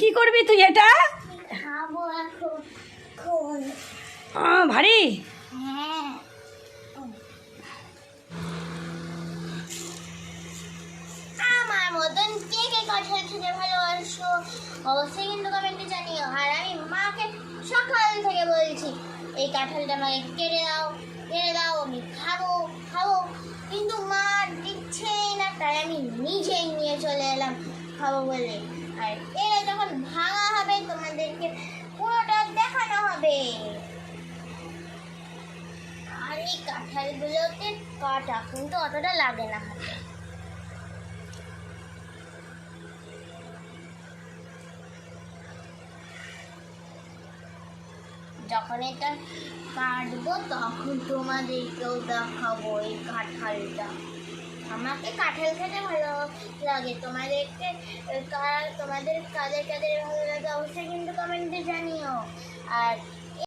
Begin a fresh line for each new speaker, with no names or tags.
কি করবি তুই এটা? ভারী।
হ্যাঁ। আমার মতন কে কে কাঁঠাল খেতে ভালোবাসো? অবশ্যই কিন্তু কমেন্টে জানিও। আর আমি মাকে সকাল থেকে বলছি এই কাঁঠালটা আমাকে কেটে দাও। আমি নিজেই নিয়ে চলে এলাম খাব বলে। আর এরা যখন ভাঙা হবে, তোমাদেরকে পুরোটা দেখানো হবে। আর এই কাঁঠালগুলোতে কাটা, কিন্তু অতটা লাগে না। যখন এটা কাটবো, তখন তোমাদেরকেও দেখাবো এই কাঁঠালটা। আমাকে কাঁঠাল খেতে ভালো লাগে। তোমাদেরকে তোমাদের কাদের কাদের ভালো লাগে অবশ্যই কিন্তু কমেন্টে জানিও। আর